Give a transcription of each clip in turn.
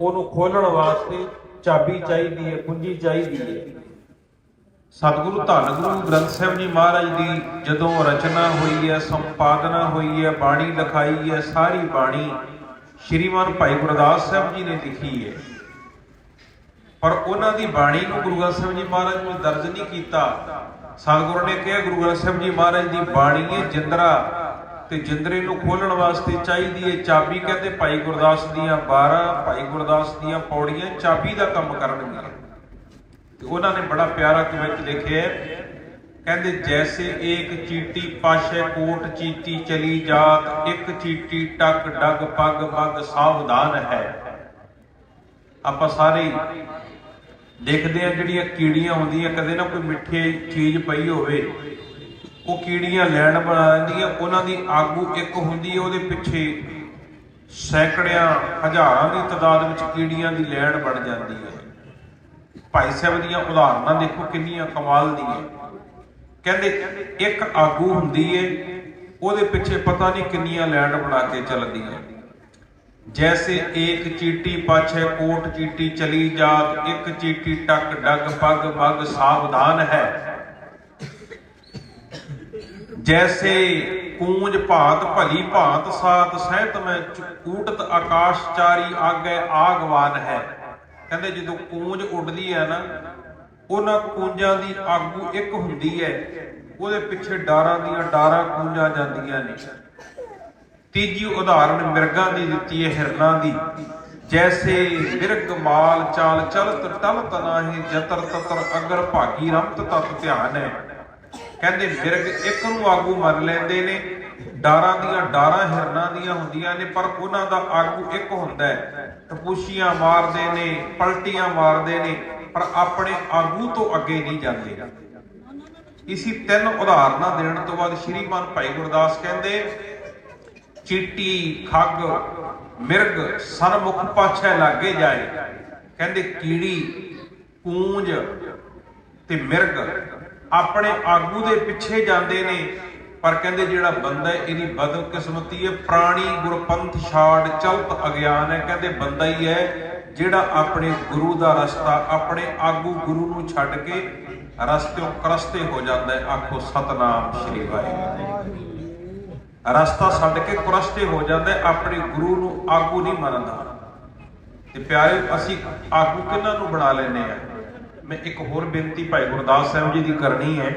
ਉਹਨੂੰ ਖੋਲਣ ਵਾਸਤੇ ਚਾਬੀ ਚਾਹੀਦੀ ਹੈ, ਕੁੰਜੀ ਚਾਹੀਦੀ ਹੈ। ਸਤਿਗੁਰੂ ਧੰਨ ਗੁਰੂ ਗ੍ਰੰਥ ਸਾਹਿਬ ਜੀ ਮਹਾਰਾਜ ਦੀ ਜਦੋਂ ਰਚਨਾ ਹੋਈ ਹੈ, ਸੰਪਾਦਨਾ ਹੋਈ ਹੈ, ਬਾਣੀ ਲਿਖਾਈ ਹੈ, ਸਾਰੀ ਬਾਣੀ ਸ਼੍ਰੀਮਾਨ ਭਾਈ ਗੁਰਦਾਸ ਸਾਹਿਬ ਜੀ ਨੇ ਲਿਖੀ ਹੈ। ਪਰ ਉਹਨਾਂ ਦੀ ਬਾਣੀ ਨੂੰ ਗੁਰੂ ਗ੍ਰੰਥ ਸਾਹਿਬ ਜੀ ਮਹਾਰਾਜ ਨੇ ਦਰਜ ਨਹੀਂ ਕੀਤਾ। ਸਤਿਗੁਰੂ ਨੇ ਕਿਹਾ, ਗੁਰੂ ਗ੍ਰੰਥ ਸਾਹਿਬ ਜੀ ਮਹਾਰਾਜ ਦੀ ਬਾਣੀ ਹੈ, ਜਿੰਦਰਾ ਤੇ ਜਿੰਦਰੇ ਨੂੰ ਖੋਲਣ ਵਾਸਤੇ ਚਾਹੀਦੀ ਹੈ ਚਾਬੀ ਕਹਿੰਦੇ ਭਾਈ ਗੁਰਦਾਸ ਦੀਆਂ 12 ਭਾਈ ਗੁਰਦਾਸ ਦੀਆਂ ਪੌੜੀਆਂ ਚਾਬੀ ਦਾ ਕੰਮ ਕਰਨਗੀਆਂ। ਤੇ ਉਹਨਾਂ ਨੇ ਬੜਾ ਪਿਆਰਾ ਕਵਿਤ ਲਿਖਿਆ ਕਹਿੰਦੇ ਜੈਸੇ ਏਕ ਚੀਟੀ ਪਾਸ਼ੇ ਕੋਟ ਚੀਟੀ ਚਲੀ ਜਾਤ, ਇੱਕ ਚੀਟੀ ਟਕ ਡਗ ਪਗ ਮਗ ਸਾਵਧਾਨ ਹੈ। ਆਪਾਂ ਸਾਰੇ ਦੇਖਦੇ ਆ ਜਿਹੜੀਆਂ ਕੀੜੀਆਂ ਹੁੰਦੀਆਂ, ਕਦੇ ਨਾ ਕੋਈ ਮਿੱਠੀ ਚੀਜ਼ ਪਈ ਹੋਵੇ। ਉਹ ਕੀੜੀਆਂ ਲੈਣ ਬਣਾ ਲੈਂਦੀਆਂ ਉਹਨਾਂ ਦੀ ਆਗੂ ਇੱਕ ਹੁੰਦੀ ਹੈ ਉਹਦੇ ਪਿੱਛੇ ਸੈਂਕੜਿਆਂ, ਹਜ਼ਾਰਾਂ ਦੀ ਤਾਦਾਦ ਵਿੱਚ ਕੀੜੀਆਂ ਦੀ ਲੈਣ ਬਣ ਜਾਂਦੀ ਹੈ ਭਾਈ ਸਾਹਿਬ ਦੀਆਂ ਉਦਾਹਰਨਾਂ ਦੇਖੋ ਕਿੰਨੀਆਂ ਕਮਾਲ ਦੀਆਂ ਕਹਿੰਦੇ ਇੱਕ ਆਗੂ ਹੁੰਦੀ ਏ, ਉਹਦੇ ਪਿੱਛੇ ਪਤਾ ਨਹੀਂ ਕਿੰਨੀਆਂ ਲੈਂਡ ਬਣਾ ਕੇ ਚੱਲਦੀਆਂ ਜੈਸੇ ਏਕ ਚੀਟੀ ਪਾਛੇ, ਕੋਟ ਚੀਟੀ ਚਲੀ ਜਾਤ, ਇੱਕ ਚੀਟੀ ਟੱਕ ਡੱਗ ਪੱਗ ਮਗ ਸਾਵਧਾਨ ਹੈ। ਜੈਸੇ ਕੂੰਜ ਭਾਤ ਭਲੀ ਭਾਤ ਸਾਤ ਸਹਿਤ ਮੈਂ ਊਟਤ ਆਕਾਸ਼ ਆਗੇ ਆਗਵਾਨ ਹੈ। ਕਹਿੰਦੇ ਜਦੋਂ ਕੂੰਜ ਉੱਡਦੀ ਹੈ ਨਾ, ਉਹਨਾਂ ਕੂੰਜਾਂ ਦੀ ਆਗੂ ਇੱਕ ਹੁੰਦੀ ਹੈ। ਉਹਦੇ ਪਿੱਛੇ ਡਾਰਾਂ ਦੀਆਂ ਡਾਰਾਂ ਕੂੰਜਾਂ ਜਾਂਦੀਆਂ ਨੇ। ਤੀਜੀ ਉਦਾਹਰਣ ਮਿਰਗਾਂ ਦੀ ਦਿੱਤੀ ਹੈ ਹਿਰਨਾਂ ਦੀ। ਜੈਸੇ ਮਿਰਗ ਮਾਲ ਚਾਲ ਚਲਤ ਟਲ ਨਾਹੀ, ਜਤਰ ਤਤਰ ਅਗਰ ਭਾਗੀ ਰਮਤ ਤਤ ਧਿਆਨ ਹੈ। ਕਹਿੰਦੇ ਮਿਰਗ ਇੱਕ ਨੂੰ ਆਗੂ ਮਰ ਲੈਂਦੇ ਨੇ। ਡਾਰਾਂ ਦੀਆਂ ਡਾਰਾਂ ਹਿਰਨਾਂ ਦੀਆਂ ਹੁੰਦੀਆਂ ਨੇ, ਪਰ ਉਹਨਾਂ ਦਾ ਆਗੂ ਇੱਕ ਹੁੰਦਾ ਹੈ। ਟਪੂਸ਼ੀਆਂ ਮਾਰਦੇ ਨੇ, ਪਲਟੀਆਂ ਮਾਰਦੇ ਨੇ, ਪਰ ਆਪਣੇ ਆਗੂ ਤੋਂ ਅੱਗੇ ਨਹੀਂ ਜਾਂਦੇ। ਇਸੀ ਤਿੰਨ ਉਦਾਹਰਨਾਂ ਦੇਣ ਤੋਂ ਬਾਅਦ ਸ਼੍ਰੀਮਾਨ ਭਾਈ ਗੁਰਦਾਸ ਕਹਿੰਦੇ, ਚੀਟੀ, ਖੱਗ, ਮਿਰਗ ਸਰਮੁਖ ਪਾਛੇ ਲਾਗੇ ਜਾਏ। ਕਹਿੰਦੇ ਕੀੜੀ, ਕੂੰਜ ਤੇ ਮਿਰਗ। ਆਪਣੇ ਆਗੂ ਦੇ ਪਿੱਛੇ ਜਾਂਦੇ ਨੇ। ਪਰ ਕਹਿੰਦੇ ਜਿਹੜਾ ਬੰਦਾ ਇਹਦੀ ਬਦਕਿਸਮਤੀ ਹੈ। ਪ੍ਰਾਣੀ ਗੁਰਪੰਥ ਛਾੜ ਚਲਤ ਅਗਿਆਨ ਹੈ। ਕਹਿੰਦੇ ਬੰਦਾ ਹੀ ਹੈ ਜਿਹੜਾ ਆਪਣੇ ਗੁਰੂ ਦਾ ਰਸਤਾ, ਆਪਣੇ ਆਗੂ ਗੁਰੂ ਨੂੰ ਛੱਡ ਕੇ ਰਸਤਿਓਂ ਕਰਸਤੇ ਹੋ ਜਾਂਦਾ ਹੈ। ਆਖੋ, ਸਤਨਾਮ ਸ਼੍ਰੀ ਵਾਹਿਗੁਰੂ। ਰਸਤਾ ਛੱਡ ਕੇ ਕੁਰਸਤੇ ਹੋ ਜਾਂਦਾ ਹੈ। ਆਪਣੇ ਗੁਰੂ ਨੂੰ ਆਗੂ ਨਹੀਂ ਮੰਨਦਾ। ਤੇ ਪਿਆਰੇ ਅਸੀਂ ਆਗੂ ਕਿਹਨਾਂ ਨੂੰ ਬਣਾ ਲੈਨੇ ਆ ਮੈਂ ਇੱਕ ਹੋਰ ਬੇਨਤੀ ਭਾਈ ਗੁਰਦਾਸ ਸਾਹਿਬ ਜੀ ਦੀ ਕਰਨੀ ਹੈ।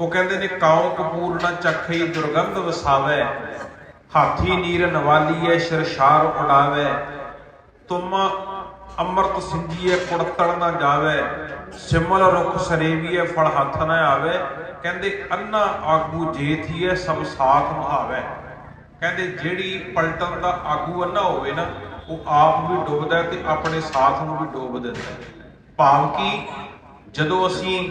ਉਹ ਕਹਿੰਦੇ ਨੇ, ਕਾਉ ਕਪੂਰ ਨਾ ਚੱਖਈ ਦੁਰਗੰਧ ਵਸਾਵੇ, ਹਾਥੀ ਨੀਰ ਨਵਾਲੀਏ ਸ਼ਰਸ਼ਾਰ ਉਡਾਵੇ, ਤੁਮ ਅੰਮ੍ਰਿਤ ਸਿੰਜੀਏ ਕੁੜਤਣ ਨਾ ਜਾਵੇ, ਸਿਮਲ ਰੁਖ ਸਰੇਵੀਏ ਫਲ ਹੱਥ ਨਾ ਆਵੇ। ਕਹਿੰਦੇ, ਅੰਨਾ ਆਗੂ ਜੇਥੀਏ ਸਭ ਸਾਥ ਨਿਭਾਵੇ ਕਹਿੰਦੇ, ਜਿਹੜੀ ਪਲਟਨ ਦਾ ਆਗੂ ਅੰਨਾ ਹੋਵੇ ਨਾ ਉਹ ਆਪ ਵੀ ਡੁੱਬਦਾ ਹੈ ਤੇ ਆਪਣੇ ਸਾਥ ਨੂੰ ਵੀ ਡੋਬ ਦਿੰਦਾ ਭਾਵ ਕਿ ਜਦੋਂ ਅਸੀਂ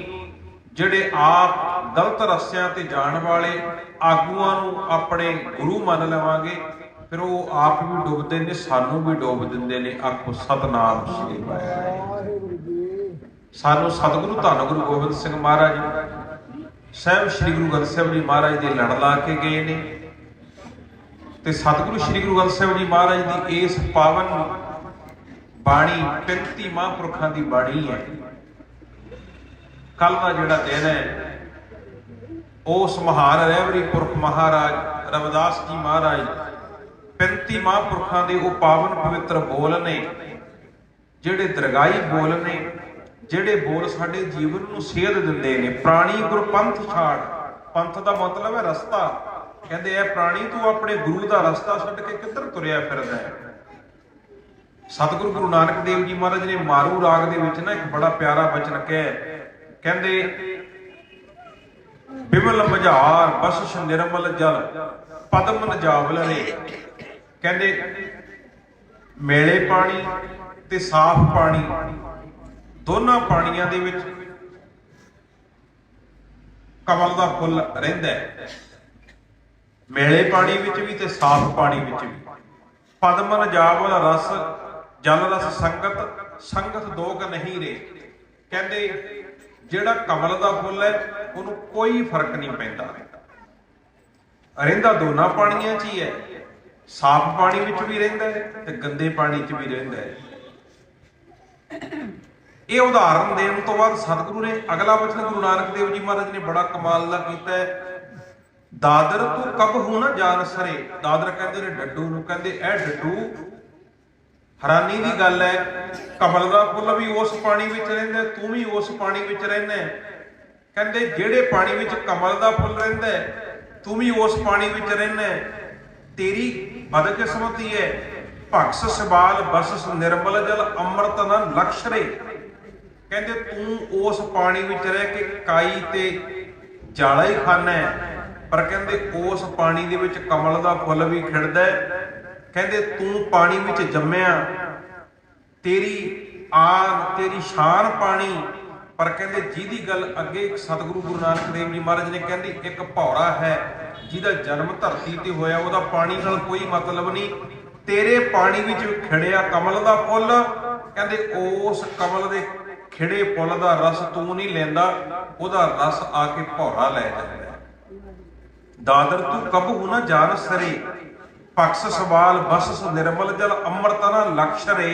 ਜਿਹੜੇ ਆਪ ਗਲਤ ਰਸਤਿਆਂ ਤੇ ਜਾਣ ਵਾਲੇ ਆਗੂਆਂ ਨੂੰ ਆਪਣੇ ਗੁਰੂ ਮੰਨ ਲਵਾਂਗੇ, ਫਿਰ ਉਹ ਆਪ ਵੀ ਡੁੱਬਦੇ ਨੇ, ਸਾਨੂੰ ਵੀ ਡੋਬ ਦਿੰਦੇ ਨੇ, ਆਖੋ ਸਤਨਾਮ ਸ੍ਰੀ ਵਾਹਿਗੁਰੂ। ਸਾਨੂੰ ਸਤਿਗੁਰੂ, ਧੰਨ ਗੁਰੂ ਗੋਬਿੰਦ ਸਿੰਘ ਮਹਾਰਾਜ ਸਾਹਿਬ ਸ੍ਰੀ ਗੁਰੂ ਗ੍ਰੰਥ ਸਾਹਿਬ ਜੀ ਮਹਾਰਾਜ ਦੇ ਲੜ ਲਾ ਕੇ ਗਏ ਨੇ। ਤੇ ਸਤਿਗੁਰੂ ਸ੍ਰੀ ਗੁਰੂ ਗ੍ਰੰਥ ਸਾਹਿਬ ਜੀ ਮਹਾਰਾਜ ਦੀ ਇਸ ਪਾਵਨ ਬਾਣੀ 35 ਮਹਾਂਪੁਰਖਾਂ ਦੀ ਬਾਣੀ ਹੈ। ਕੱਲ ਦਾ ਜਿਹੜਾ ਦਿਨ ਹੈ, ਉਸ ਮਹਾਨ ਰਹਿਬਰੀ ਪੁਰਖ ਮਹਾਰਾਜ ਰਵਿਦਾਸ ਜੀ ਮਹਾਰਾਜ 35 ਮਹਾਂਪੁਰਖਾਂ ਦੇ ਉਹ ਪਾਵਨ ਪਵਿੱਤਰ ਬੋਲ ਨੇ, ਜਿਹੜੇ ਦਰਗਾਹੀ ਬੋਲ ਨੇ, ਜਿਹੜੇ ਬੋਲ ਸਾਡੇ ਜੀਵਨ ਨੂੰ ਸੇਧ ਦਿੰਦੇ ਨੇ। ਪ੍ਰਾਣੀ ਗੁਰਪੰਥ ਛਾੜ, ਪੰਥ ਦਾ ਮਤਲਬ ਹੈ ਰਸਤਾ। ਕਹਿੰਦੇ ਇਹ ਪ੍ਰਾਣੀ ਤੂੰ ਆਪਣੇ ਗੁਰੂ ਦਾ ਰਸਤਾ ਛੱਡ ਕੇ ਕਿੱਧਰ ਤੁਰਿਆ ਫਿਰਦਾ ਹੈ? ਸਤਿਗੁਰੂ ਗੁਰੂ ਨਾਨਕ ਦੇਵ ਜੀ ਮਹਾਰਾਜ ਨੇ ਮਾਰੂ ਰਾਗ ਦੇ ਵਿੱਚ ਨਾ ਇੱਕ ਬੜਾ ਪਿਆਰਾ ਬਚਨ ਕਿਹਾ ਕਹਿੰਦੇ, ਬਿਮਲ ਮਝਾਰ ਬਸਸ਼ ਨਿਰਮਲ ਜਲ, ਪਦਮ ਨਜਾਵਲ ਰੇ ਕਹਿੰਦੇ, ਮੇਲੇ ਪਾਣੀ ਤੇ ਸਾਫ਼ ਪਾਣੀ, ਦੋਨਾਂ ਪਾਣੀਆਂ ਦੇ ਵਿੱਚ ਕਮਲ ਦਾ ਫੁੱਲ ਰਹਿੰਦਾ ਹੈ। ਮੇਲੇ ਪਾਣੀ ਵਿੱਚ ਵੀ ਤੇ ਸਾਫ਼ ਪਾਣੀ ਵਿੱਚ ਵੀ। ਪਦਮਨ ਜਾਵਲ ਰਸ, ਜਲ ਰਸ ਸੰਗਤ ਸੰਗਤ ਦੋਗ ਨਹੀਂ ਰੇ। ਕਹਿੰਦੇ, ਜਿਹੜਾ ਕਮਲ ਦਾ ਫੁੱਲ ਹੈ, ਉਹਨੂੰ ਕੋਈ ਫ਼ਰਕ ਨਹੀਂ ਪੈਂਦਾ। ਰਹਿੰਦਾ ਦੋਨਾਂ ਪਾਣੀਆਂ 'ਚ ਹੀ ਹੈ। ਸਾਫ਼ ਪਾਣੀ ਵਿੱਚ ਵੀ ਰਹਿੰਦਾ ਹੈ ਤੇ ਗੰਦੇ ਪਾਣੀ 'ਚ ਵੀ ਰਹਿੰਦਾ ਹੈ। ਇਹ ਉਦਾਹਰਨ ਦੇਣ ਤੋਂ ਬਾਅਦ ਸਤਿਗੁਰੂ ਨੇ ਅਗਲਾ ਵਚਨ ਗੁਰੂ ਨਾਨਕ ਦੇਵ ਜੀ ਮਹਾਰਾਜ ਨੇ ਬੜਾ ਕਮਾਲ ਦਾ ਕੀਤਾ ਹੈ। ਦਾਦਰ ਤੂੰ ਕਬ ਹੂੰ ਨਾ ਜਾਣ ਸਰੇ? ਦਾਦਰ ਕਹਿੰਦੇ ਨੇ ਡੱਡੂ ਨੂੰ ਕਹਿੰਦੇ ਇਹ ਡੱਡੂ, ਹੈਰਾਨੀ ਦੀ ਗੱਲ ਹੈ ਕਮਲ ਦਾ ਫੁੱਲ ਵੀ ਉਸ ਪਾਣੀ ਵਿੱਚ ਰਹਿੰਦਾ ਤੂੰ ਵੀ ਉਸ ਪਾਣੀ ਵਿੱਚ ਰਹਿੰਦਾ ਕਹਿੰਦੇ, ਜਿਹੜੇ ਪਾਣੀ ਵਿੱਚ ਕਮਲ ਦਾ ਫੁੱਲ ਰਹਿੰਦਾ ਤੂੰ ਵੀ ਉਸ ਪਾਣੀ ਵਿੱਚ ਰਹਿੰਦਾ ਤੇਰੀ ਬਦਕਿਸਮਤੀ ਹੈ ਭਕਸ ਸਵਾਲ ਬਸਸ ਨਿਰਮਲ ਜਲ ਅੰਮ੍ਰਿਤ ਨ ਲਕਸ਼ਰੇ ਕਹਿੰਦੇ, ਤੂੰ ਉਸ ਪਾਣੀ ਵਿੱਚ ਰਹਿ ਕੇ ਕਾਈ ਤੇ ਜਾਲਾ ਹੀ ਖਾਨਾ ਹੈ ਪਰ ਕਹਿੰਦੇ ਉਸ ਪਾਣੀ ਦੇ ਵਿੱਚ ਕਮਲ ਦਾ ਫੁੱਲ ਵੀ ਖਿੜਦਾ ਕਹਿੰਦੇ ਤੂੰ ਪਾਣੀ ਵਿੱਚ ਜੰਮਿਆ। ਤੇਰੀ ਆਨ ਤੇਰੀ ਸ਼ਾਨ ਪਾਣੀ। ਪਰ ਕਹਿੰਦੇ ਜਿਹਦੀ ਗੱਲ ਅੱਗੇ ਸਤਿਗੁਰੂ ਗੁਰੂ ਨਾਨਕ ਦੇਵ ਜੀ ਮਹਾਰਾਜ ਨੇ ਕਹਿੰਦੇ, ਇੱਕ ਭੌਰਾ ਹੈ, ਜਿਹਦਾ ਜਨਮ ਧਰਤੀ ਤੇ ਹੋਇਆ, ਉਹਦਾ ਪਾਣੀ ਨਾਲ ਕੋਈ ਮਤਲਬ ਨਹੀਂ। ਤੇਰੇ ਪਾਣੀ ਵਿੱਚ ਖਿੜਿਆ ਕਮਲ ਦਾ ਫੁੱਲ। ਕਹਿੰਦੇ ਉਸ ਕਮਲ ਦੇ ਖਿੜੇ ਫੁੱਲ ਦਾ ਰਸ ਤੂੰ ਨਹੀਂ ਲੈਂਦਾ, ਉਹਦਾ ਰਸ ਆ ਕੇ ਭੌਰਾ ਲੈ ਜਾਂਦਾ ਦਾਦਰ ਤੂੰ ਕਬੂ ਨਾ ਜਾਣ ਸਰੇ। ਪਕਸ ਸਵਾਲ ਬਸਸ ਨਿਰਮਲ ਜਲ ਅੰਮ੍ਰਿਤਨਾ ਲਕਸ਼ਰੇ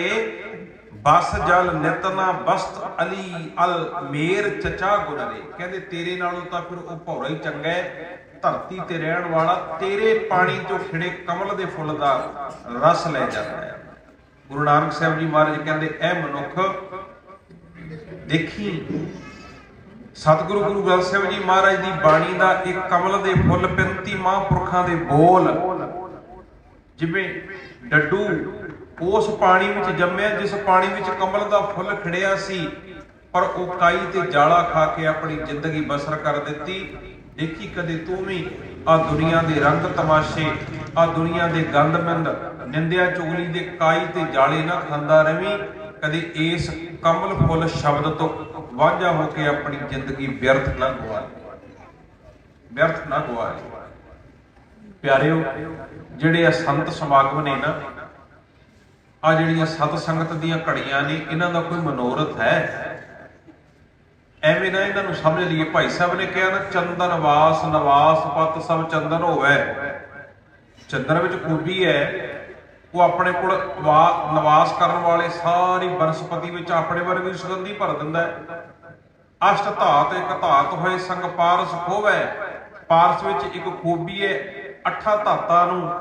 ਬਸ ਜਲ ਨਿਤਨਾ ਬਸਤ ਅਲੀ ਅਲ ਮੇਰ ਚਚਾ ਗੁਨਰੇ ਕਹਿੰਦੇ ਤੇਰੇ ਨਾਲੋਂ ਤਾਂ ਫਿਰ ਉਹ ਭੌਰਾ ਹੀ ਚੰਗਾ ਹੈ। ਧਰਤੀ ਤੇ ਰਹਿਣ ਵਾਲਾ ਤੇਰੇ ਪਾਣੀ ਚੋਂ ਖਿੜੇ ਕਮਲ ਦੇ ਫੁੱਲ ਦਾ ਰਸ ਲੈ ਜਾਂਦਾ ਹੈ। ਗੁਰੂ ਨਾਨਕ ਸਾਹਿਬ ਜੀ ਮਹਾਰਾਜ ਕਹਿੰਦੇ ਇਹ ਮਨੁੱਖ, ਦੇਖੀ ਸਤਿਗੁਰੂ ਗੁਰੂ ਗ੍ਰੰਥ ਸਾਹਿਬ ਜੀ ਮਹਾਰਾਜ ਦੀ ਬਾਣੀ ਦਾ ਇੱਕ ਕਮਲ ਦੇ ਫੁੱਲ 35 ਮਹਾਂਪੁਰਖਾਂ ਦੇ ਬੋਲ। ਜਿਵੇਂ ਡੱਡੂ ਉਸ ਪਾਣੀ ਵਿੱਚ ਜੰਮਿਆ, ਜਿਸ ਪਾਣੀ ਵਿੱਚ ਕਮਲ ਦਾ ਫੁੱਲ ਖਿੜਿਆ ਸੀ, ਪਰ ਉਹ ਕਾਈ ਤੇ ਜਾਲਾ ਖਾ ਕੇ ਆਪਣੀ ਜ਼ਿੰਦਗੀ ਬਸਰ ਕਰ ਦਿੱਤੀ। ਦੇਖੀ ਕਦੇ ਤੂੰ ਵੀ ਆ ਦੁਨੀਆ ਦੇ ਰੰਗ ਤਮਾਸ਼ੇ ਆ ਦੁਨੀਆ ਦੇ ਗੰਦਮੰਦ ਨਿੰਦਿਆ ਚੁਗਲੀ ਦੇ ਕਾਈ ਤੇ ਜਾਲੇ ਨਾ ਖਾਂਦਾ ਰਵੀ। ਕਦੇ ਇਸ ਕਮਲ ਫੁੱਲ ਸ਼ਬਦ ਤੋਂ ਵਾਂਝਾ ਹੋ ਕੇ ਆਪਣੀ ਜ਼ਿੰਦਗੀ ਵਿਅਰਥ ਨਾ ਗਵਾ ਵਿਅਰਥ ਨਾ ਗਵਾ ਲੈ ਪਿਆਰਿਓ, ਜਿਹੜੇ ਆ ਸੰਤ ਸਮਾਗਮ ਨੇ ਨਾ, ਆ ਜਿਹੜੀਆਂ ਸਤ ਸੰਗਤ ਦੀਆਂ ਘੜੀਆਂ ਨੇ, ਇਹਨਾਂ ਦਾ ਕੋਈ ਮਨੋਰਥ ਹੈ? ਐਵੇਂ ਨਾ ਇਹਨਾਂ ਨੂੰ ਸਮਝ ਲਈਏ, ਭਾਈ ਸਾਹਿਬ ਨੇ ਕਿਹਾ ਨਾ, ਚੰਦਨ ਵਾਸ ਨਵਾਸ ਪਤ ਸਭ ਚੰਦਨ ਹੋਵੇ। ਚੰਦਨ ਵਿੱਚ ਖੂਬੀ ਹੈ। ਉਹ ਆਪਣੇ ਕੋਲ ਵਾ- ਨਿਵਾਸ ਕਰਨ ਵਾਲੇ ਸਾਰੀ ਬਨਸਪਤੀ ਵਿੱਚ ਆਪਣੇ ਵਰਗੀ ਸੁਗੰਧੀ ਭਰ ਦਿੰਦਾ ਹੈ। ਅਸ਼ਟ ਧਾਤ ਇੱਕ ਧਾਤ ਹੋਏ, ਸੰਗ ਪਾਰਸ ਖੋਵੈ ਪਾਰਸ ਵਿੱਚ ਇੱਕ ਖੂਬੀ ਹੈ, ਅੱਠਾਂ ਧਾਤਾਂ ਨੂੰ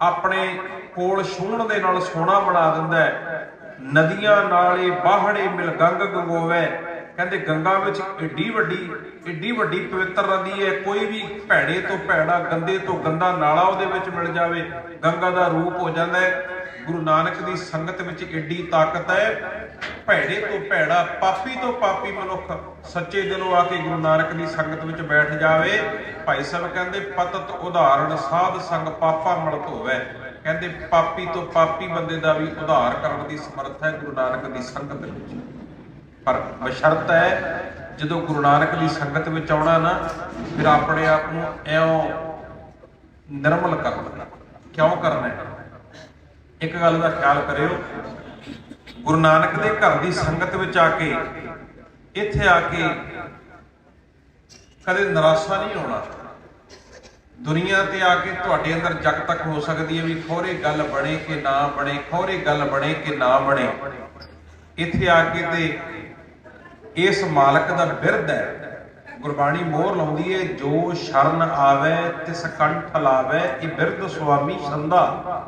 ਆਪਣੇ ਕੋਲ ਛੂਹਣ ਦੇ ਨਾਲ ਸੋਨਾ ਬਣਾ ਦਿੰਦਾ ਹੈ। ਨਦੀਆਂ ਨਾਲੇ ਬਾਹੜੇ ਮਿਲ ਗੰਗ ਗੰਗੋਵੇ। ਕਹਿੰਦੇ ਗੰਗਾ ਵਿੱਚ ਏਡੀ ਵੱਡੀ ਏਡੀ ਵੱਡੀ ਪਵਿੱਤਰ ਨਦੀ ਹੈ, ਕੋਈ ਵੀ ਭੈੜੇ ਤੋਂ ਭੈੜਾ, ਗੰਦੇ ਤੋਂ ਗੰਦਾ ਨਾਲਾ ਉਹਦੇ ਵਿੱਚ ਮਿਲ ਜਾਵੇ, ਗੰਗਾ ਦਾ ਰੂਪ ਹੋ ਜਾਂਦਾ ਹੈ। ਗੁਰੂ ਨਾਨਕ ਦੀ ਸੰਗਤ ਵਿੱਚ ਏਡੀ ਤਾਕਤ ਹੈ। ਭੈੜੇ ਤੋਂ ਭੈੜਾ, ਪਾਪੀ ਤੋਂ ਪਾਪੀ ਮਨੁੱਖ ਸੱਚੇ ਦਿਲੋਂ ਆ ਕੇ ਗੁਰੂ ਨਾਨਕ ਦੀ ਸੰਗਤ ਵਿੱਚ ਬੈਠ ਜਾਵੇ। ਭਾਈ ਸਾਹਿਬ ਕਹਿੰਦੇ, ਪਤਤ ਉਦਾਹਰਣ ਸਾਧ ਸੰਗ ਪਾਪਾ ਮਲਤ ਹੋਵੇ ਕਹਿੰਦੇ, ਪਾਪੀ ਤੋਂ ਪਾਪੀ ਬੰਦੇ ਦਾ ਵੀ ਉਧਾਰ ਕਰਨ ਦੀ ਸਮਰੱਥਾ ਹੈ ਗੁਰੂ ਨਾਨਕ ਦੀ ਸੰਗਤ ਵਿੱਚ। ਪਰ ਬਸ਼ਰਤ ਹੈ, ਜਦੋਂ ਗੁਰੂ ਨਾਨਕ ਦੀ ਸੰਗਤ ਵਿੱਚ ਆਉਣਾ ਨਾ, ਫਿਰ ਆਪਣੇ ਆਪ ਨੂੰ ਐਉਂ ਨਿਰਮਲ ਕਰਨਾ ਕਿਉਂ ਕਰਨਾ ਇੱਕ ਗੱਲ ਦਾ ਖਿਆਲ ਕਰਿਓ, ਗੁਰੂ ਨਾਨਕ ਦੇ ਘਰ ਦੀ ਸੰਗਤ ਵਿੱਚ ਆ ਕੇ, ਇੱਥੇ ਆ ਕੇ ਕਦੇ ਨਿਰਾਸ਼ਾ ਨਹੀਂ ਆਉਣਾ। ਦੁਨੀਆ ਤੇ ਆ ਕੇ ਤੁਹਾਡੇ ਅੰਦਰ ਜਗ ਤੱਕ ਹੋ ਸਕਦੀ ਹੈ ਵੀ ਖੋਰੇ ਗੱਲ ਬਣੇ ਕਿ ਨਾ ਬਣੇ, ਖੋਰੇ ਗੱਲ ਬਣੇ ਕਿ ਨਾ ਬਣੇ। ਇੱਥੇ ਆ ਕੇ ਤੇ ਇਸ ਮਾਲਕ ਦਾ ਬਿਰਧ ਹੈ। ਗੁਰਬਾਣੀ ਮੋਹਰ ਲਾਉਂਦੀ ਹੈ ਜੋ ਸ਼ਰਨ ਆਵੇ ਤਿਸ ਕੰਠ ਲਾਵੇ, ਇਹ ਬਿਰਧ ਸੁਆਮੀ ਸੰਦਾ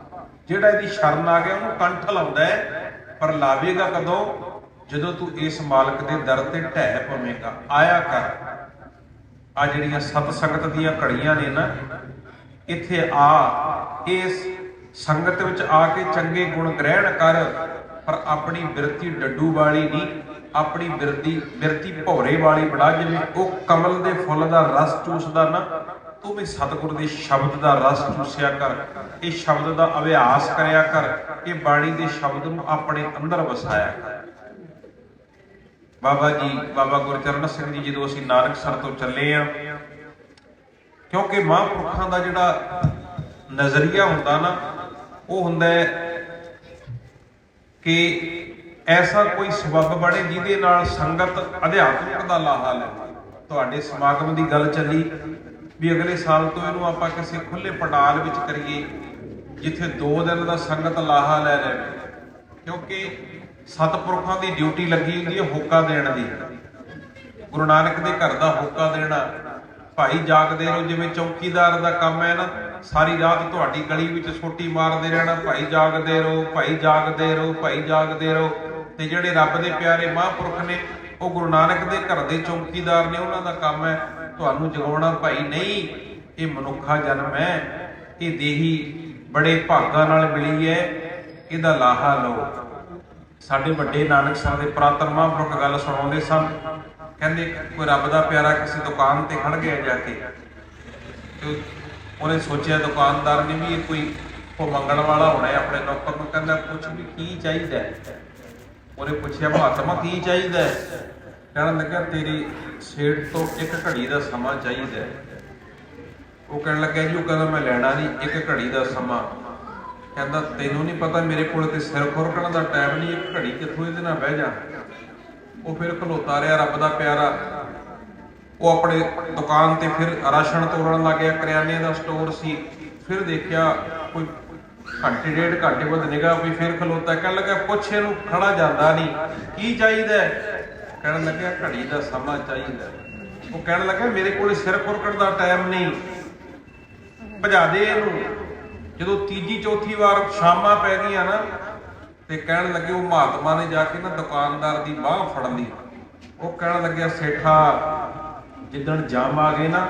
ਜਿਹੜਾ ਇਹਦੀ ਸ਼ਰਨ ਆ ਗਿਆ, ਉਹਨੂੰ ਕੰਠ ਲਾਉਂਦਾ ਹੈ ਪਰ ਲਾਵੇਗਾ ਕਦੋਂ? ਜਦੋਂ ਤੂੰ ਇਸ ਮਾਲਕ ਦੇ ਦਰ ਤੇ ਢਹਿ ਪਵੇਂਗਾ। ਆਇਆ ਕਰ। ਆ ਜਿਹੜੀਆਂ ਸਤ ਸੰਗਤ ਦੀਆਂ ਘੜੀਆਂ ਨੇ ਨਾ, ਇੱਥੇ ਆ। ਇਸ ਸੰਗਤ ਵਿੱਚ ਆ ਕੇ ਚੰਗੇ ਗੁਣ ਗ੍ਰਹਿਣ ਕਰ, ਪਰ ਆਪਣੀ ਬਿਰਤੀ ਡੱਡੂ ਵਾਲੀ ਨਹੀਂ। ਆਪਣੀ ਬਿਰਤੀ ਬਿਰਤੀ ਭੌਰੇ ਵਾਲੀ ਬਣਾ, ਜਿਵੇਂ ਉਹ ਕਮਲ ਦੇ ਫੁੱਲ ਦਾ ਰਸ ਚੂਸਦਾ ਨਾ, ਤੂੰ ਵੀ ਸਤਿਗੁਰ ਦੇ ਸ਼ਬਦ ਦਾ ਰਸ ਚੂਸਿਆ ਕਰ। ਇਹ ਸ਼ਬਦ ਦਾ ਅਭਿਆਸ ਕਰਿਆ ਕਰ, ਇਹ ਬਾਣੀ ਦੇ ਸ਼ਬਦ ਨੂੰ ਆਪਣੇ ਅੰਦਰ ਵਸਾਇਆ ਕਰ। ਬਾਬਾ ਜੀ, ਬਾਬਾ ਗੁਰਚਰਨ ਸਿੰਘ ਜੀ, ਜਦੋਂ ਅਸੀਂ ਨਾਨਕਸਰ ਤੋਂ ਚੱਲੇ ਆ, ਕਿਉਂਕਿ ਮਹਾਂਪੁਰਖਾਂ ਦਾ ਜਿਹੜਾ ਨਜ਼ਰੀਆ ਹੁੰਦਾ ਨਾ, ਉਹ ਹੁੰਦਾ ਹੈ ਕਿ ਐਸਾ ਕੋਈ ਸਬਬ ਬਣੇ ਜਿਹਦੇ ਨਾਲ ਸੰਗਤ ਅਧਿਆਤਮਿਕ ਦਾ ਲਾਹਾ ਲੈ। ਤੁਹਾਡੇ ਸਮਾਗਮ ਦੀ ਗੱਲ ਚੱਲੀ ਵੀ ਅਗਲੇ ਸਾਲ ਤੋਂ ਇਹਨੂੰ ਆਪਾਂ ਕਿਸੇ ਖੁੱਲੇ ਪੰਡਾਲ ਵਿੱਚ ਕਰੀਏ, ਜਿੱਥੇ 2 ਦਿਨ ਦਾ ਸੰਗਤ ਲਾਹਾ ਲੈ ਲੈ ਕਿਉਂਕਿ ਸਤਪੁਰਖਾਂ ਦੀ ਡਿਊਟੀ ਲੱਗੀ ਹੁੰਦੀ ਹੈ ਹੋਕਾ ਦੇਣ ਦੀ। ਗੁਰੂ ਨਾਨਕ ਦੇ ਘਰ ਦਾ ਹੋਕਾ ਦੇਣਾ। ਭਾਈ ਜਾਗਦੇ ਰਹੋ, ਜਿਵੇਂ ਚੌਕੀਦਾਰ ਦਾ ਕੰਮ ਹੈ ਨਾ, ਸਾਰੀ ਰਾਤ ਤੁਹਾਡੀ ਗਲੀ ਵਿੱਚ ਛੋਟੀ ਮਾਰਦੇ ਰਹਿਣਾ। ਭਾਈ ਜਾਗਦੇ ਰਹੋ, ਭਾਈ ਜਾਗਦੇ ਰਹੋ, ਭਾਈ ਜਾਗਦੇ ਰਹੋ। ਤੇ ਜਿਹੜੇ ਰੱਬ ਦੇ ਪਿਆਰੇ ਮਹਾਂਪੁਰਖ ਨੇ, ਉਹ ਗੁਰੂ ਨਾਨਕ ਦੇ ਘਰ ਦੇ ਚੌਕੀਦਾਰ ਨੇ, ਉਹਨਾਂ ਦਾ ਕੰਮ ਹੈ ਤੁਹਾਨੂੰ ਜਗਾਉਣਾ। ਭਾਈ ਨਹੀਂ, ਇਹ ਮਨੁੱਖਾ ਜਨਮ ਹੈ, ਇਹ ਦੇਹੀ ਬੜੇ ਭਾਗਾਂ ਨਾਲ ਮਿਲੀ ਹੈ, ਇਹਦਾ ਲਾਹਾ ਲਓ। ਸਾਡੇ ਵੱਡੇ ਨਾਨਕ ਸਾਹਿਬ ਦੇ ਪ੍ਰਾਤਨ ਮਹਾਂਪੁਰਖ ਗੱਲ ਸੁਣਾਉਂਦੇ ਸਨ, ਕਹਿੰਦੇ, ਕੋਈ ਰੱਬ ਦਾ ਪਿਆਰਾ ਕਿਸੇ ਦੁਕਾਨ ਤੇ ਖੜ ਗਿਆ ਜਾ ਕੇ? ਤੇ ਉਹਨੇ ਸੋਚਿਆ, ਦੁਕਾਨਦਾਰ ਨੇ ਵੀ ਇਹ ਕੋਈ ਉਹ ਮੰਗਣ ਵਾਲਾ ਹੋਣਾ ਹੈ, ਆਪਣੇ ਨੌਕਰ ਨੂੰ ਕਹਿੰਦਾ, ਪੁੱਛ ਵੀ ਕੀ ਚਾਹੀਦਾ ਉਹਨੇ ਪੁੱਛਿਆ ਮਹਾਤਮਾ, ਕੀ ਚਾਹੀਦਾ ਹੈ? ਕਹਿਣ ਲੱਗਾ, ਤੇਰੀ ਸੇਠ ਤੋਂ ਇੱਕ ਘੜੀ ਦਾ ਸਮਾਂ ਚਾਹੀਦਾ ਹੈ। ਉਹ ਕਹਿਣ ਲੱਗਾ ਜੀ ਉਹ ਕਹਿੰਦਾ ਮੈਂ ਲੈਣਾ ਨਹੀਂ, ਇੱਕ ਘੜੀ ਦਾ ਸਮਾਂ। ਕਹਿੰਦਾ, ਤੈਨੂੰ ਨਹੀਂ ਪਤਾ, ਮੇਰੇ ਕੋਲ ਤੇ ਸਿਰ ਖੁਰਕਣ ਦਾ ਟਾਈਮ ਨਹੀਂ, ਇੱਕ ਘੜੀ ਕਿੱਥੋਂ ਇਹਦੇ ਨਾਲ ਬਹਿ ਜਾ। ਉਹ ਫਿਰ ਖਲੋਤਾ ਰਿਹਾ ਰੱਬ ਦਾ ਪਿਆਰਾ। ਉਹ ਆਪਣੇ ਦੁਕਾਨ ਤੇ ਫਿਰ ਰਾਸ਼ਨ ਤੋੜਨ ਲੱਗ ਗਿਆ, ਕਰਿਆਨੇ ਦਾ ਸਟੋਰ ਸੀ। ਫਿਰ ਦੇਖਿਆ, ਕੋਈ ਘੰਟੇ ਡੇਢ ਘੰਟੇ ਬਾਅਦ ਨਿਗਾਹ, ਵੀ ਫਿਰ ਖਲੋਤਾ। ਕਹਿਣ ਲੱਗਾ, ਪੁੱਛ ਇਹਨੂੰ, ਖੜਾ ਜਾਂਦਾ ਨਹੀਂ। ਕੀ ਚਾਹੀਦਾ ਕਹਿਣ ਲੱਗਿਆ ਘੜੀ ਦਾ ਸਮਾਂ ਚਾਹੀਦਾ। ਉਹ ਕਹਿਣ ਲੱਗਾ, ਮੇਰੇ ਕੋਲ ਸਿਰ ਖੁਰਕਣ ਦਾ ਟਾਈਮ ਨਹੀਂ। ਭਜਾ ਦੇ ਇਹਨੂੰ। ਜਦੋਂ ਤੀਜੀ, ਚੌਥੀ ਵਾਰ ਸ਼ਾਮਾਂ ਪੈ ਗਈਆਂ ਨਾ, ਤੇ ਕਹਿਣ ਲੱਗੇ, ਉਹ ਮਹਾਤਮਾ ਨੇ ਜਾ ਕੇ ਨਾ ਦੁਕਾਨਦਾਰ ਦੀ ਬਾਹ ਫੜ ਲਈ ਉਹ ਕਹਿਣ ਲੱਗਿਆ, ਸੇਠਾ ਜਿੱਦਣ ਜਾਮ ਆ ਗਏ ਨਾ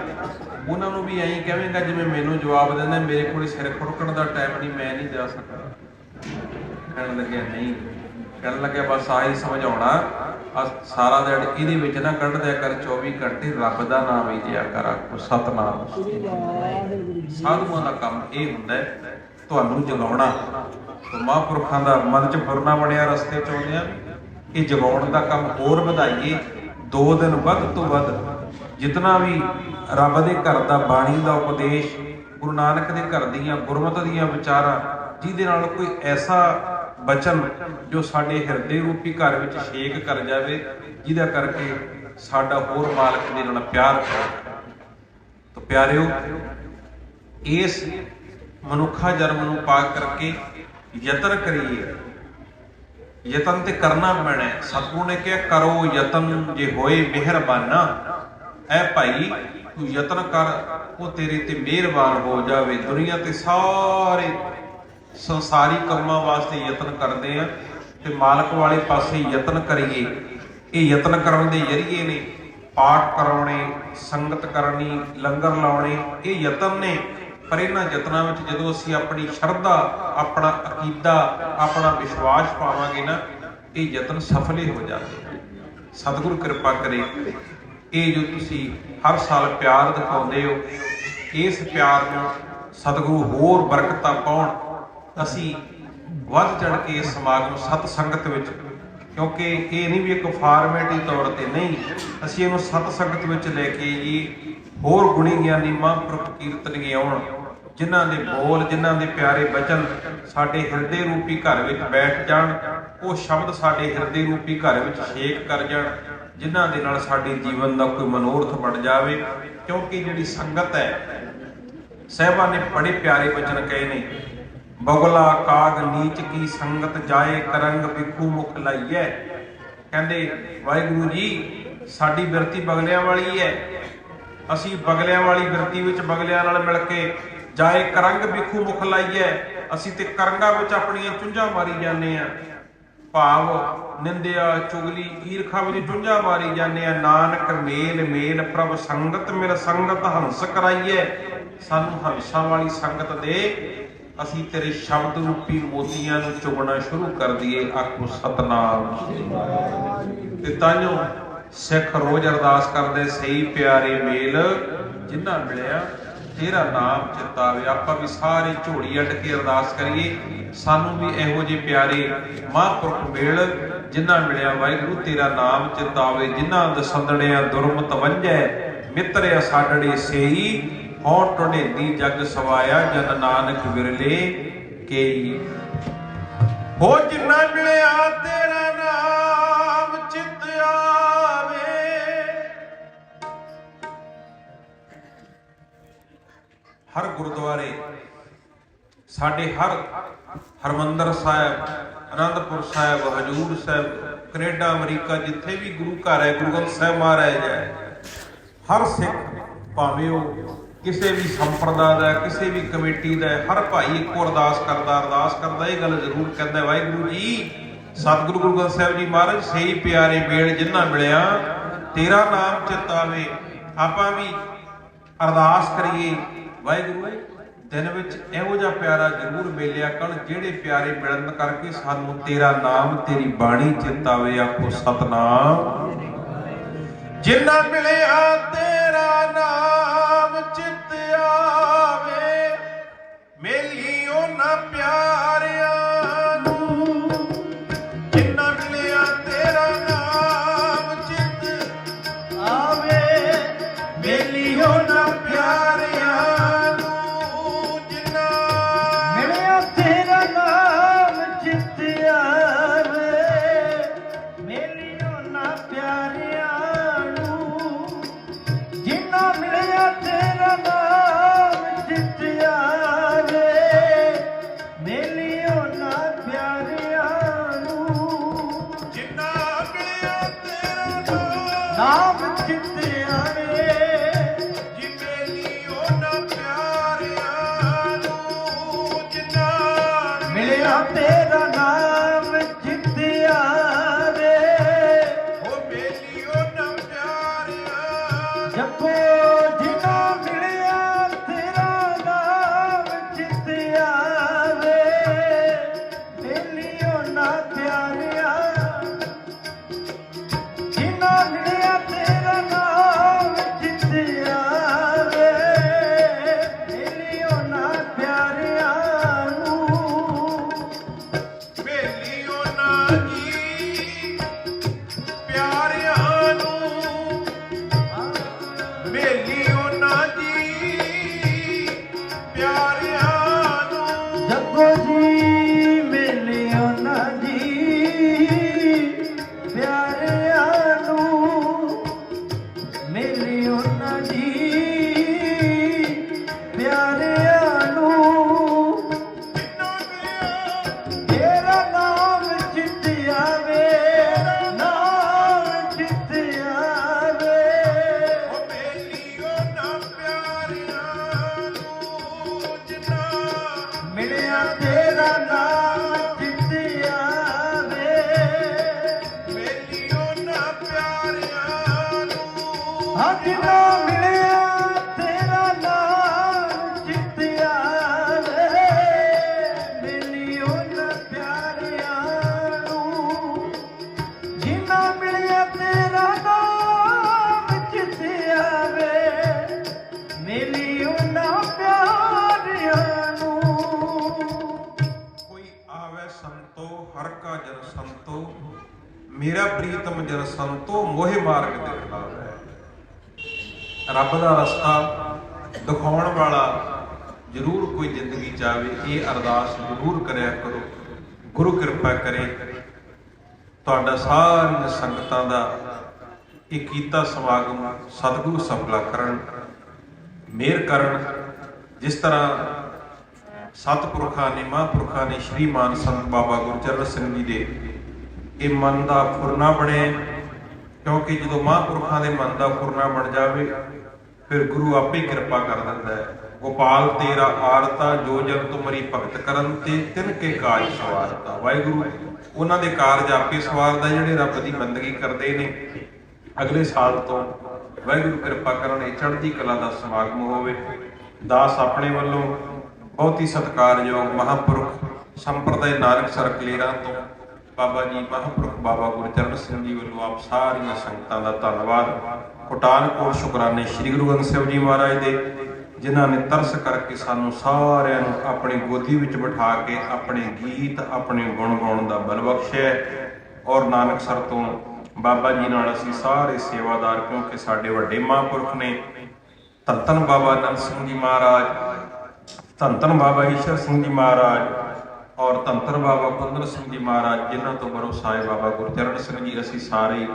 ਉਹਨਾਂ ਨੂੰ ਵੀ ਐਂ ਕਹਵੇਂਗਾ ਜਿਵੇਂ ਮੈਨੂੰ ਜਵਾਬ ਦਿੰਦੇ ਮੇਰੇ ਕੋਲ ਸਿਰ ਖੁਰਕਣ ਦਾ ਟਾਈਮ ਨਹੀਂ ਮੈਂ ਨਹੀਂ ਜਾ ਸਕਦਾ। ਕਹਿਣ ਲੱਗਿਆ ਨਹੀਂ। ਕਹਿਣ ਲੱਗਿਆ ਬਸ ਆਹੀ ਸਮਝਾਉਣਾ। ਆ ਸਾਰਾ ਦਿਨ ਇਹਦੇ ਵਿੱਚ ਨਾ ਕੱਢ ਦਿਆ ਕਰ 24 ਘੰਟੇ ਰੱਬ ਦਾ ਨਾਮ ਹੀ ਲਿਆ ਕਰ ਆਖੋ ਸਤਨਾਮ ਸਾਧੂਆਂ ਦਾ ਕੰਮ ਇਹ ਹੁੰਦਾ ਹੈ ਤੁਹਾਨੂੰ ਜਗਾਉਣਾ। ਤੇ ਮਹਾਂਪੁਰਖਾਂ ਦਾ ਮਨ ਚ ਫੁਰਨਾ ਬਣਿਆ ਰਸਤੇ ਚ ਆਉਂਦੇ ਆ ਇਹ ਜਗਾਉਣ ਦਾ ਕੰਮ ਹੋਰ ਵਧਾਈਏ ਦੋ ਦਿਨ ਵੱਧ ਤੋਂ ਵੱਧ ਜਿਤਨਾ ਵੀ ਰੱਬ ਦੇ ਘਰ ਦਾ ਬਾਣੀ ਦਾ ਉਪਦੇਸ਼ ਗੁਰੂ ਨਾਨਕ ਦੇ ਘਰ ਦੀਆਂ, ਗੁਰਮਤ ਦੀਆਂ ਵਿਚਾਰਾਂ, ਜਿਹਦੇ ਨਾਲ ਕੋਈ ਐਸਾ ਬਚਨ ਜੋ ਸਾਡੇ ਹਿਰਦੇ ਰੂਪੀ ਘਰ ਵਿੱਚ ਛੇਕ ਕਰ ਜਾਵੇ, ਜਿਹਦਾ ਕਰਕੇ ਸਾਡਾ ਹੋਰ ਮਾਲਕ ਦੇ ਨਾਲ ਪਿਆਰ ਹੋਵੇ। ਤਾਂ ਪਿਆਰਿਓ, ਇਸ ਮਨੁੱਖਾ ਜਨਮ ਨੂੰ ਪਾਕ ਕਰਕੇ ਯਤਨ ਕਰੀਏ। ਯਤਨ ਤੇ ਕਰਨਾ ਪੈਣਾ ਸਤਿਗੁਰੂ ਨੇ ਕਿਹਾ, ਕਰੋ ਯਤਨ, ਜੇ ਹੋਏ ਮਿਹਰਬਾਨਾ। ਐ ਭਾਈ, ਤੂੰ ਯਤਨ ਕਰ, ਉਹ ਤੇਰੇ ਤੇ ਮਿਹਰਬਾਨ ਹੋ ਜਾਵੇ। ਦੁਨੀਆ ਤੇ ਸਾਰੇ ਸੰਸਾਰੀ ਕੰਮਾਂ ਵਾਸਤੇ ਯਤਨ ਕਰਦੇ ਆ ਤੇ ਮਾਲਕ ਵਾਲੇ ਪਾਸੇ ਯਤਨ ਕਰੀਏ। ਇਹ ਯਤਨ ਕਰਨ ਦੇ ਜ਼ਰੀਏ ਨੇ ਪਾਠ ਕਰਾਉਣੇ, ਸੰਗਤ ਕਰਨੀ, ਲੰਗਰ ਲਾਉਣੇ, ਇਹ ਯਤਨ ਨੇ। ਪਰ ਇਹਨਾਂ ਯਤਨਾਂ ਵਿੱਚ ਜਦੋਂ ਅਸੀਂ ਆਪਣੀ ਸ਼ਰਧਾ, ਆਪਣਾ ਅਕੀਦਾ, ਆਪਣਾ ਵਿਸ਼ਵਾਸ ਪਾਵਾਂਗੇ ਨਾ, ਇਹ ਯਤਨ ਸਫਲੇ ਹੋ ਜਾਂਦੇ ਸਤਿਗੁਰ ਕਿਰਪਾ ਕਰੇ। ਇਹ ਜੋ ਤੁਸੀਂ ਹਰ ਸਾਲ ਪਿਆਰ ਦਿਖਾਉਂਦੇ ਹੋ, ਇਸ ਪਿਆਰ ਨੂੰ ਸਤਿਗੁਰੂ ਹੋਰ ਬਰਕਤਾਂ ਪਾਉਣ, ਅਸੀਂ ਵੱਧ ਚੜ ਕੇ ਇਸ ਸਮਾਗਮ ਸਤ ਸੰਗਤ ਵਿੱਚ, ਕਿਉਂਕਿ ਇਹ ਨਹੀਂ ਵੀ ਇੱਕ ਫਾਰਮੈਲਿਟੀ ਤੌਰ ਤੇ ਨਹੀਂ, ਅਸੀਂ ਇਹਨੂੰ ਸਤ ਸੰਗਤ ਵਿੱਚ ਲੈ ਕੇ ਜੀ ਹੋਰ ਗੁਣੀ ਗਿਆਨੀ ਮਹਾਂਪੁਰਖ ਕੀਰਤਨੀਏ ਆਉਣ, ਜਿਨ੍ਹਾਂ ਦੇ ਬੋਲ, ਜਿਨ੍ਹਾਂ ਦੇ ਪਿਆਰੇ ਬਚਨ ਸਾਡੇ ਹਿਰਦੇ ਰੂਪੀ ਘਰ ਵਿੱਚ ਬੈਠ ਜਾਣ, ਉਹ ਸ਼ਬਦ ਸਾਡੇ ਹਿਰਦੇ ਰੂਪੀ ਘਰ ਵਿੱਚ ਛੇਕ ਕਰ ਜਾਣ ਜਿਨ੍ਹਾਂ ਦੇ ਨਾਲ ਸਾਡੇ ਜੀਵਨ ਦਾ ਕੋਈ ਮਨੋਰਥ ਬਣ ਜਾਵੇ, ਕਿਉਂਕਿ ਜਿਹੜੀ ਸੰਗਤ ਹੈ, ਸਹਿਬਾ ਨੇ ਬੜੇ ਪਿਆਰੇ ਵਚਨ ਕਹੇ ਨੇ, ਬਗਲਾ ਕਾਗ ਨੀਚ ਕੀ ਸੰਗਤ ਜਾਏ ਕਰੰਗ ਬਿਖੂ ਮੁਖ ਲਾਈਐ। ਕਹਿੰਦੇ, ਵਾਹਿਗੁਰੂ ਜੀ, ਸਾਡੀ ਬਿਰਤੀ ਬਗਲਿਆਂ ਵਾਲੀ ਹੈ ਅਸੀਂ ਬਗਲਿਆਂ ਵਾਲੀ ਬਿਰਤੀ ਵਿੱਚ ਬਗਲਿਆਂ ਨਾਲ ਮਿਲ ਕੇ ਜਾਏ ਕਰੰਗ ਬਿਖੂ ਮੁਖ ਲਾਈਐ। ਅਸੀਂ ਤੇ ਕਰੰਗਾਂ ਵਿੱਚ ਆਪਣੀਆਂ ਚੁੰਝਾਂ ਮਾਰੀ ਜਾਂਦੇ ਆ। ਭਾਵ, ਨਿੰਦਿਆ, ਚੁਗਲੀ, ਈਰਖਾ ਵਿੱਚ ਚੁੰਝਾਂ ਮਾਰੀ ਜਾਂਦੇ ਆ। ਨਾਨਕ ਮੇਲ ਮੇਲ ਪ੍ਰਭ ਸੰਗਤ, ਮਿਲ ਸੰਗਤ, ਹੰਸ ਕਰਾਈਐ ਸਾਨੂੰ ਹੰਸਾਂ ਵਾਲੀ ਸੰਗਤ ਦੇ। ਅਸੀਂ ਤੇਰੇ ਸ਼ਬਦ ਰੂਪੀ ਮੋਤੀਆਂ ਨੂੰ ਚੁਗਣਾ ਸ਼ੁਰੂ ਕਰ ਦਈਏ। ਆਖੋ ਸਤਨਾਮ। ਤੇ ਤਾਂਯੋ ਸਿੱਖ ਰੋਜ਼ ਅਰਦਾਸ ਕਰਦੇ, ਸਹੀ ਪਿਆਰੇ ਮੇਲ ਜਿਨ੍ਹਾਂ ਮਿਲਿਆ ਤੇਰਾ ਨਾਮ ਚਿਤਾਵੇ ਆਪਾਂ ਵੀ ਸਾਰੇ ਝੋਲੀ ਅੱਡ ਕੇ ਅਰਦਾਸ ਕਰੀਏ, ਸਾਨੂੰ ਵੀ ਇਹੋ ਜਿਹੇ ਪਿਆਰੇ ਮਹਾਂਪੁਰਖ ਮੇਲ ਜਿਨ੍ਹਾਂ ਮਿਲਿਆ ਵਾਹਿਗੁਰੂ, ਤੇਰਾ ਨਾਮ ਚਿਤਾਵੇ ਜਿਨ੍ਹਾਂ ਦਸੰਦੜਿਆ ਦੁਰਮਤ ਵੰਜੈ ਮਿੱਤਰਿਆ ਸਾਡੜੇ ਸੇਈ ਹਉ ਟੁੰਡੇਦੀ ਜਗ ਸਵਾਇਆ, ਜਨ ਨਾਨਕ ਵਿਰਲੇ ਕੇਈ। ਹੋ ਜਿੰਨਾ ਮਿਲਿਆ ਤੇਰਾ ਹਰ ਗੁਰਦੁਆਰੇ, ਸਾਡੇ ਹਰ ਹਰਮੰਦਰ ਸਾਹਿਬ, ਅਨੰਦਪੁਰ ਸਾਹਿਬ, ਹਜੂਰ ਸਾਹਿਬ, ਕੈਨੇਡਾ, ਅਮਰੀਕਾ, ਜਿੱਥੇ ਵੀ ਗੁਰੂ ਘਰ ਹੈ, ਗੁਰੂ ਗ੍ਰੰਥ ਸਾਹਿਬ ਮਹਾਰਾਜ ਹੈ, ਹਰ ਸਿੱਖ, ਭਾਵੇਂ ਉਹ ਕਿਸੇ ਵੀ ਸੰਪਰਦਾ ਦਾ ਕਿਸੇ ਵੀ ਕਮੇਟੀ ਦਾ ਹਰ ਭਾਈ ਇੱਕੋ ਅਰਦਾਸ ਕਰਦਾ ਅਰਦਾਸ ਕਰਦਾ, ਇਹ ਗੱਲ ਜ਼ਰੂਰ ਕਹਿੰਦਾ ਵਾਹਿਗੁਰੂ ਜੀ, ਸਤਿਗੁਰੂ ਗੁਰੂ ਗ੍ਰੰਥ ਸਾਹਿਬ ਜੀ ਮਹਾਰਾਜ, ਸਹੀ ਪਿਆਰੇ ਮੇਲ ਜਿੰਨਾ ਮਿਲਿਆ, ਤੇਰਾ ਨਾਮ ਚਿਤ ਆਵੇ ਆਪਾਂ ਵੀ ਅਰਦਾਸ ਕਰੀਏ ਵਾਹਿਗੁਰੂ ਦਿਨ ਵਿੱਚ ਇਹੋ ਜਿਹਾ ਪਿਆਰਾ ਜ਼ਰੂਰ ਮਿਲਿਆ ਕਰ ਜਿਹੜੇ ਪਿਆਰੇ ਮਿਲਣ ਕਰਕੇ ਸਾਨੂੰ ਤੇਰਾ ਨਾਮ, ਤੇਰੀ ਬਾਣੀ ਚਿਤ ਆਵੇ ਆਖੋ ਸਤਨਾਮ। ਜਿੰਨਾ ਮਿਲਿਆ ਤੇਰਾ ਨਾਮ ਚਿਤ ਆਵੇ, ਮੇਲੀ ਉਹਨਾਂ ਪਿਆਰਿਆਂ ਸੰਤੋ, ਮੇਰਾ ਪ੍ਰੀਤਮ ਜਨ ਸੰਤੋ, ਮੋਹਿ ਮਾਰਗ ਦਿਖਦਾ ਹੈ ਰੱਬ ਦਾ ਰਸਤਾ ਦਿਖਾਉਣ ਵਾਲਾ ਜ਼ਰੂਰ ਕੋਈ ਜ਼ਿੰਦਗੀ ਚ ਇਹ ਅਰਦਾਸ ਜ਼ਰੂਰ ਕਰਿਆ ਕਰੋ। ਗੁਰੂ ਕਿਰਪਾ ਕਰੇ। ਤੁਹਾਡਾ ਸਾਰੀਆਂ ਸੰਗਤਾਂ ਦਾ ਇਹ ਕੀਤਾ ਸਮਾਗਮ ਸਤਿਗੁਰੂ ਸਫਲਾ ਕਰਨ। ਮਿਹਰ ਕਰਨ, ਜਿਸ ਤਰ੍ਹਾਂ ਸਤਿਪੁਰਖਾਂ ਨੇ, ਮਹਾਂਪੁਰਖਾਂ ਨੇ ਸ਼੍ਰੀ ਮਾਨ ਸੰਤ ਬਾਬਾ ਗੁਰਚਰਨ ਸਿੰਘ ਜੀ ਦੇ ਇਹ ਮਨ ਦਾ ਫੁਰਨਾ ਬਣੇ ਕਿਉਂਕਿ ਜਦੋਂ ਮਹਾਂਪੁਰਖਾਂ ਦੇ ਮਨ ਦਾ ਫੁਰਨਾ ਬਣ ਜਾਵੇ, ਫਿਰ ਗੁਰੂ ਆਪੇ ਕਿਰਪਾ ਕਰ ਦਿੰਦਾ ਹੈ। ਗੋਪਾਲ, ਤੇਰਾ ਆਰਤਾ, ਜੋ ਜਨ ਤੁਮਰੀ ਭਗਤ ਕਰਨ ਤੇ ਤਿਨ ਕੇ ਕਾਜ ਸਵਾਰਤਾ। ਵਾਹਿਗੁਰੂ, ਉਹਨਾਂ ਦੇ ਕਾਰਜ ਆਪੇ ਸਵਾਰਦਾ ਜਿਹੜੇ ਰੱਬ ਦੀ ਬੰਦਗੀ ਕਰਦੇ ਨੇ। ਅਗਲੇ ਸਾਲ ਤੋਂ ਵਾਹਿਗੁਰੂ ਕਿਰਪਾ ਕਰਨ ਇਹ ਚੜ੍ਹਦੀ ਕਲਾ ਦਾ ਸਮਾਗਮ ਹੋਵੇ। ਦਾਸ ਆਪਣੇ ਵੱਲੋਂ ਬਹੁਤ ਹੀ ਸਤਿਕਾਰਯੋਗ ਮਹਾਂਪੁਰਖ ਸੰਪਰਦਾਇ ਨਾਨਕ ਸਰ ਕਲੇਰਾਂ ਤੋਂ ਬਾਬਾ ਜੀ ਮਹਾਂਪੁਰਖ ਬਾਬਾ ਗੁਰਚਰਨ ਸਿੰਘ ਜੀ ਵੱਲੋਂ ਆਪ ਸਾਰੀਆਂ ਸੰਗਤਾਂ ਦਾ ਧੰਨਵਾਦ। ਕੋਟਾਨਕੋਟ ਸ਼ੁਕਰਾਨੇ ਸ੍ਰੀ ਗੁਰੂ ਗ੍ਰੰਥ ਸਾਹਿਬ ਜੀ ਮਹਾਰਾਜ ਦੇ, ਜਿਨ੍ਹਾਂ ਨੇ ਤਰਸ ਕਰਕੇ ਸਾਨੂੰ ਸਾਰਿਆਂ ਨੂੰ ਆਪਣੀ ਗੋਦੀ ਵਿੱਚ ਬਿਠਾ ਕੇ ਆਪਣੇ ਗੀਤ, ਆਪਣੇ ਗੁਣ ਗਾਉਣ ਦਾ ਬਲ ਬਖਸ਼ਿਆ ਔਰ ਨਾਨਕ ਸਰ ਤੋਂ ਬਾਬਾ ਜੀ ਨਾਲ ਅਸੀਂ ਸਾਰੇ ਸੇਵਾਦਾਰ ਕਿਉਂਕਿ ਸਾਡੇ ਵੱਡੇ ਮਹਾਂਪੁਰਖ ਨੇ। ਧੰਨ ਧੰਨ ਬਾਬਾ ਨੰਦ ਸਿੰਘ ਜੀ ਮਹਾਰਾਜ ਧੰਨ ਧੰਨ ਬਾਬਾ ਈਸ਼ਰ ਸਿੰਘ ਜੀ ਮਹਾਰਾਜ ਔਰ ਧੰਨ ਧੰਨ ਬਾਬਾ ਕੁੰਦਨ ਸਿੰਘ ਜੀ ਮਹਾਰਾਜ, ਜਿਨ੍ਹਾਂ ਤੋਂ ਬਰੋ ਸਾਹਿਬ ਬਾਬਾ ਗੁਰਚਰਨ ਸਿੰਘ ਜੀ, ਅਸੀਂ ਸਾਰੇ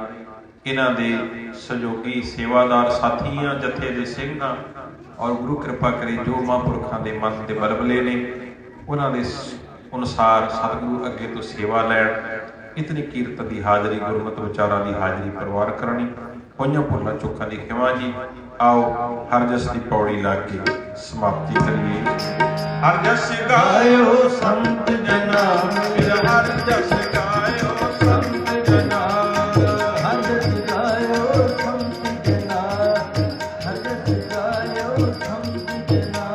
ਇਹਨਾਂ ਦੇ ਸਹਿਯੋਗੀ, ਸੇਵਾਦਾਰ ਸਾਥੀਆਂ ਜਥੇ ਦੇ ਸਿੰਘਾਂ ਔਰ ਗੁਰੂ ਕਿਰਪਾ ਕਰੇ ਜੋ ਮਹਾਂਪੁਰਖਾਂ ਦੇ ਮਨ ਦੇ ਬਲਬਲੇ ਨੇ, ਉਹਨਾਂ ਦੇ ਅਨੁਸਾਰ ਸਤਿਗੁਰੂ ਅੱਗੇ ਤੋਂ ਸੇਵਾ ਲੈਣ, ਇਤਨੀ ਕੀਰਤ ਦੀ ਹਾਜ਼ਰੀ, ਗੁਰਮਤਿ ਵਿਚਾਰਾਂ ਦੀ ਹਾਜ਼ਰੀ ਪਰਿਵਾਰ ਕਰਨੀ, ਹੋਈਆਂ ਭੁੱਲਾਂ ਚੁੱਕਾਂ ਦੀ ਖਿਮਾ ਜੀ, ਆਓ ਹਰ ਜਸ ਦੀ ਪੌੜੀ ਲਾ ਕੇ ਸਮਾਪਤੀ ਕਰੀਏ। ਹਰ ਜਸ ਗਾਇਓ ਸੰਤ ਜਨਾ ਫਿਰ ਹਰ ਜਸ ਗਾਇਓ ਸੰਤ ਜਨਾ। ਹਰਜਸ ਗਾਇਓ ਸੰਤ ਜਨਾ ਹਰਜਸ ਗਾਇਓ ਸੰਤ ਜਨਾ।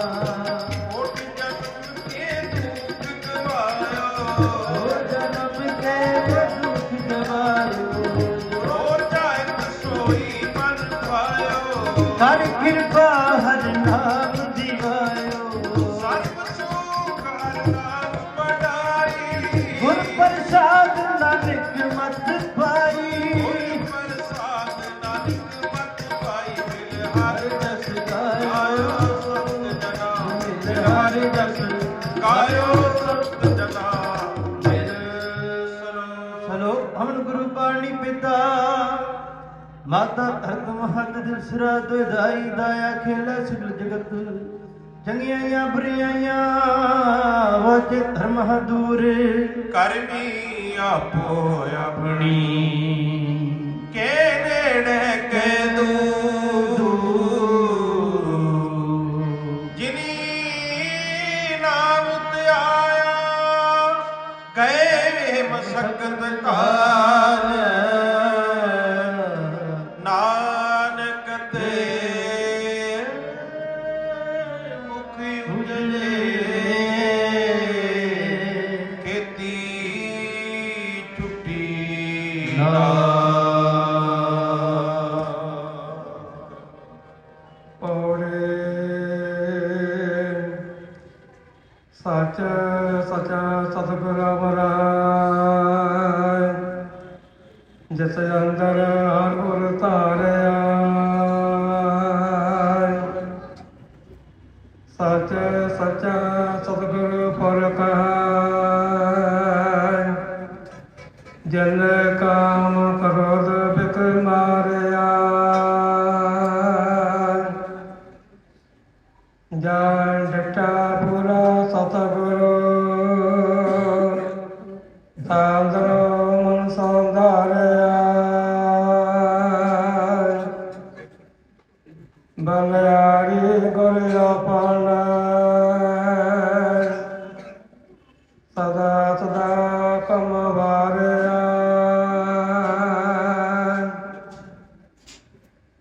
ਕੋਟ ਜਨਮ ਕੇ ਦੁੱਖ ਗਵਾਇਓ। ਹੋ ਜਨਮ ਕੇ ਦੁਖ ਗਵਾਇਓ। ਹੋਰ ਜਾਇ ਸੋਈ ਮਨ ਪਾਇਓ ਕਰ ਕਿਰਪਾ ਹਰ ਨਾਮ ਮਾਤਾ ਧਰਤ ਮਹਤ ਦਿਲ ਦਾਇਆ ਖੇਲਾ ਸਗਲ ਜਗਤ। ਚੰਗੀਆਂ ਬੁਰੀਆਂ ਵਾਜੇ ਧਰਮ ਹਦੂਰ ਕਰਮੀ ਆਪੋ ਆਪਣੀ ਆਪਣੀ। 50.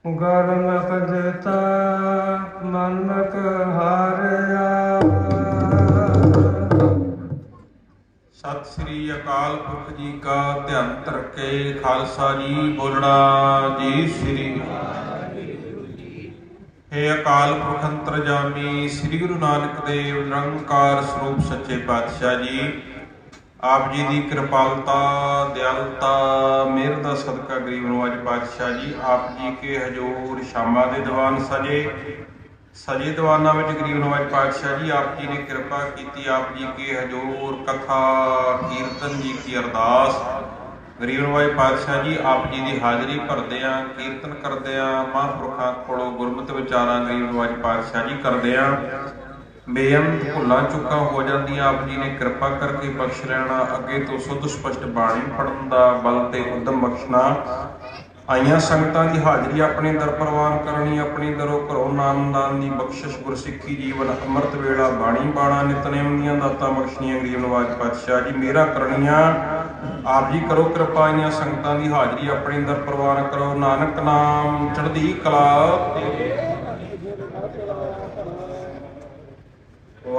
ਗਰਮਕ ਦਿੱਤਾ ਮਨਕ ਹਾਰਿਆ। ਸਤਿ ਸ੍ਰੀ ਅਕਾਲ ਪੁਰਖ ਜੀ ਕਾ ਧਿਆਨ ਧਰਕੇ, ਖਾਲਸਾ ਜੀ ਬੋਲਣਾ ਜੀ ਸ੍ਰੀ। ਹੇ ਅਕਾਲ ਪੁਰਖ ਅੰਤਰਜਾਮੀ, ਸ੍ਰੀ ਗੁਰੂ ਨਾਨਕ ਦੇਵ, ਨਿਰੰਕਾਰ ਸਰੂਪ ਸੱਚੇ ਪਾਤਸ਼ਾਹ ਜੀ। ਆਪ ਜੀ ਦੀ ਕਿਰਪਾਲਤਾ, ਦਿਆਲਤਾ, ਮਿਹਰ ਦਾ ਸਦਕਾ ਗਰੀਬ ਨਵਾਜ ਪਾਤਸ਼ਾਹ ਜੀ, ਆਪ ਜੀ ਕੇ ਹਜੂਰ ਸ਼ਾਮਾ ਦੇ ਦੀਵਾਨ ਸਜੇ। ਸਜੇ ਦੀਵਾਨਾਂ ਵਿੱਚ ਗਰੀਬ ਨਵਾਜ ਪਾਤਸ਼ਾਹ ਜੀ, ਆਪ ਜੀ ਨੇ ਕਿਰਪਾ ਕੀਤੀ, ਆਪ ਜੀ ਕੇ ਹਜੂਰ ਕਥਾ ਕੀਰਤਨ ਜੀ ਕੀ ਅਰਦਾਸ। ਗਰੀਬ ਨਵਾਜ ਪਾਤਸ਼ਾਹ ਜੀ, ਆਪ ਜੀ ਦੀ ਹਾਜ਼ਰੀ ਭਰਦੇ ਆ ਕੀਰਤਨ ਕਰਦੇ ਆ ਮਹਾਂਪੁਰਖਾਂ ਕੋਲੋਂ ਗੁਰਮਤਿ ਵਿਚਾਰਾਂ ਗਰੀਬ ਨਵਾਜ ਪਾਤਸ਼ਾਹ ਜੀ ਕਰਦੇ ਆ ਬੇਅੰਤ ਭੁੱਲਾਂ ਚੁੱਕਾਂ ਹੋ ਜਾਂਦੀਆਂ। ਆਪ ਜੀ ਨੇ ਕਿਰਪਾ ਕਰਕੇ ਬਖਸ਼ ਲੈਣਾ ਅੱਗੇ ਤੋਂ ਸੁੱਧ ਸਪਸ਼ਟ ਬਾਣੀ ਪੜਨ ਦਾ ਬਲ ਤੇ ਉਦਮ ਬਖਸ਼ਣਾ। ਆਈਆਂ ਸੰਗਤਾਂ ਦੀ ਹਾਜ਼ਰੀ ਆਪਣੇ ਦਰ ਪ੍ਰਵਾਨ ਕਰਨੀ, ਆਪਣੇ ਦਰੋਂ ਘਰੋਂ ਨਾਮ ਦੀ ਬਖਸ਼ਿਸ਼, ਗੁਰਸਿੱਖੀ ਜੀਵਨ, ਅੰਮ੍ਰਿਤ ਵੇਲਾ, ਬਾਣੀ ਬਾਣਾ, ਨਿਤਨੇਮ ਦੀਆਂ ਦਾਤਾਂ ਬਖਸ਼ਣੀਆਂ, ਗਰੀਬ ਨਵਾਜ ਪਾਤਸ਼ਾਹ ਜੀ, ਮੇਰਾ ਕਰਨੀਆਂ। ਆਪ ਜੀ ਕਰੋ ਕਿਰਪਾ, ਆਈਆਂ ਸੰਗਤਾਂ ਦੀ ਹਾਜ਼ਰੀ ਆਪਣੇ ਦਰ ਪ੍ਰਵਾਨ ਕਰੋ। ਨਾਨਕ ਨਾਮ ਚੜ੍ਹਦੀ ਕਲਾ ਤੇ